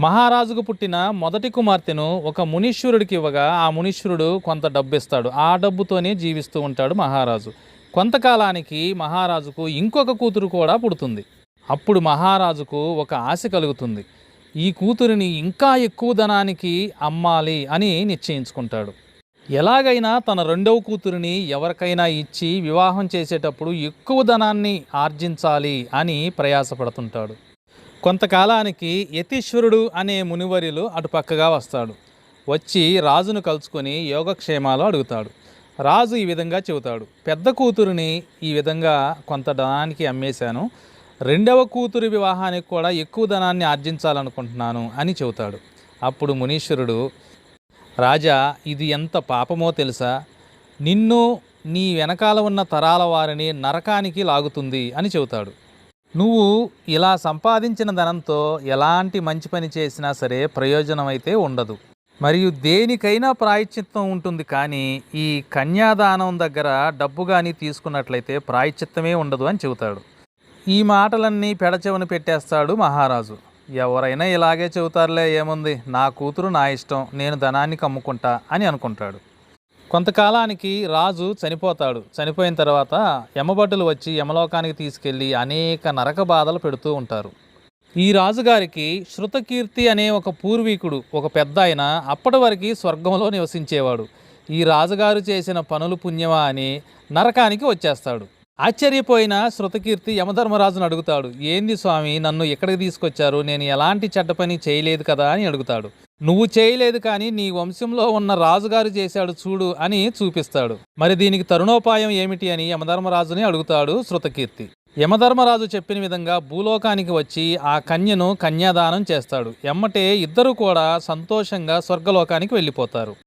మహారాజుకు పుట్టిన మొదటి కుమార్తెను ఒక మునీశ్వరుడికి ఇవ్వగా ఆ మునీశ్వరుడు కొంత డబ్బు ఇస్తాడు ఆ డబ్బుతోనే జీవిస్తూ ఉంటాడు మహారాజు. కొంతకాలానికి మహారాజుకు ఇంకొక కూతురు కూడా పుడుతుంది. అప్పుడు మహారాజుకు ఒక ఆశ కలుగుతుంది. ఈ కూతురిని ఇంకా ఎక్కువ ధనానికి అమ్మాలి అని నిశ్చయించుకుంటాడు. ఎలాగైనా తన రెండవ కూతురిని ఎవరికైనా ఇచ్చి వివాహం చేసేటప్పుడు ఎక్కువ ధనాన్ని ఆర్జించాలి అని ప్రయాసపడుతుంటాడు. కొంతకాలానికి యతీశ్వరుడు అనే మునివర్యులు అటు పక్కగా వస్తాడు. వచ్చి రాజును కలుసుకొని యోగక్షేమాలు అడుగుతాడు. రాజు ఈ విధంగా చెబుతాడు. పెద్ద కూతురిని ఈ విధంగా కొంత ధనానికి అమ్మేశాను. రెండవ కూతురి వివాహానికి కూడా ఎక్కువ ధనాన్ని ఆర్జించాలనుకుంటున్నాను అని చెబుతాడు. అప్పుడు మునీశ్వరుడు రాజా ఇది ఎంత పాపమో తెలుసా? నిన్ను నీ వెనకాల ఉన్న తరాల వారిని నరకానికి లాగుతుంది అని చెబుతాడు. నువ్వు ఇలా సంపాదించిన ధనంతో ఎలాంటి మంచి పని చేసినా సరే ప్రయోజనం అయితే ఉండదు. మరియు దేనికైనా ప్రాయశ్చిత్తం ఉంటుంది కానీ ఈ కన్యాదానం దగ్గర డబ్బు కానీ తీసుకున్నట్లయితే ప్రాయశ్చిత్తమే ఉండదు అని చెబుతాడు. ఈ మాటలన్నీ పెడచెవను పెట్టేస్తాడు మహారాజు. ఎవరైనా ఇలాగే చెబుతారులే ఏముంది? నా కూతురు నా ఇష్టం నేను ధనాన్ని కమ్ముకుంటా అని అనుకుంటాడు. కొంతకాలానికి రాజు చనిపోతాడు. చనిపోయిన తర్వాత యమభటులు వచ్చి యమలోకానికి తీసుకెళ్ళి అనేక నరక బాధలు పెడుతూ ఉంటారు. ఈ రాజుగారికి శృతకీర్తి అనే ఒక పూర్వీకుడు ఒక పెద్ద ఆయన అప్పటి వరకు స్వర్గంలో నివసించేవాడు. ఈ రాజుగారు చేసిన పనులు పుణ్యమా అని నరకానికి వచ్చేస్తాడు. ఆశ్చర్యపోయిన శృతకీర్తి యమధర్మరాజును అడుగుతాడు ఏంది స్వామి నన్ను ఎక్కడికి తీసుకొచ్చారు? నేను ఎలాంటి చెడ్డ పని చేయలేదు కదా? అని అడుగుతాడు. నువ్వు చేయలేదు కానీ నీ వంశంలో ఉన్న రాజుగారు చేశాడు చూడు అని చూపిస్తాడు. మరి దీనికి తరుణోపాయం ఏమిటి అని యమధర్మరాజుని అడుగుతాడు శృతకీర్తి. యమధర్మరాజు చెప్పిన విధంగా భూలోకానికి వచ్చి ఆ కన్యను కన్యాదానం చేస్తాడు. ఎమ్మటే ఇద్దరు కూడా సంతోషంగా స్వర్గలోకానికి వెళ్ళిపోతారు.